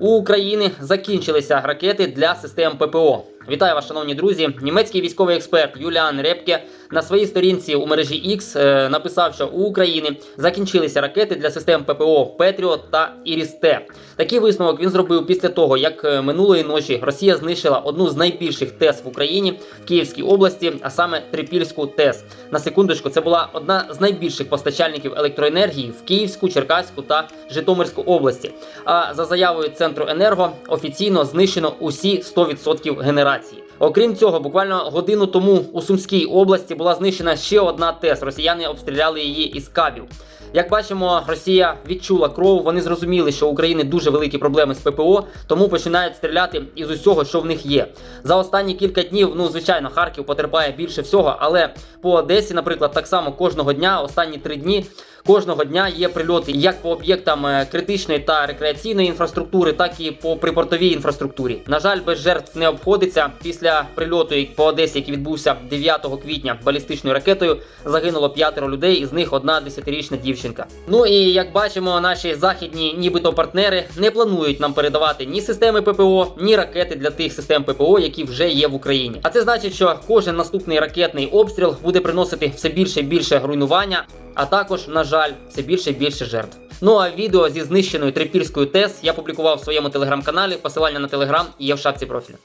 У України закінчилися ракети для систем ППО. Вітаю вас, шановні друзі. Німецький військовий експерт Юліан Репке на своїй сторінці у мережі X е, написав, що у України закінчилися ракети для систем ППО Петріот та Іріс-Т. Такий висновок він зробив після того, як е, минулої ночі Росія знищила одну з найбільших ТЕС в Україні в Київській області, а саме Трипільську ТЕС. На секундочку, це була одна з найбільших постачальників електроенергії в Київську, Черкаську та Житомирську області. А за заявою центру енерго офіційно знищено усі 100% генерації. Окрім цього, буквально годину тому у Сумській області була знищена ще одна ТЕС. Росіяни обстріляли її із кабів. Як бачимо, Росія відчула кров. Вони зрозуміли, що у України дуже великі проблеми з ППО, тому починають стріляти із усього, що в них є. За останні кілька днів, ну звичайно, Харків потерпає більше всього, але по Одесі, наприклад, так само кожного дня, останні три дні. Кожного дня є прильоти як по об'єктам е, критичної та рекреаційної інфраструктури, так і по припортовій інфраструктурі. На жаль, без жертв не обходиться. Після прильоту по Одесі, який відбувся 9 квітня балістичною ракетою, загинуло п'ятеро людей, із них одна десятирічна дівчинка. Ну і як бачимо, наші західні, нібито партнери, не планують нам передавати ні системи ППО, ні ракети для тих систем ППО, які вже є в Україні. А це значить, що кожен наступний ракетний обстріл буде приносити все більше і більше руйнування а також, на жаль, все більше і більше жертв. Ну а відео зі знищеною трипільською ТЕС я публікував в своєму телеграм-каналі. Посилання на телеграм є в шапці профілю.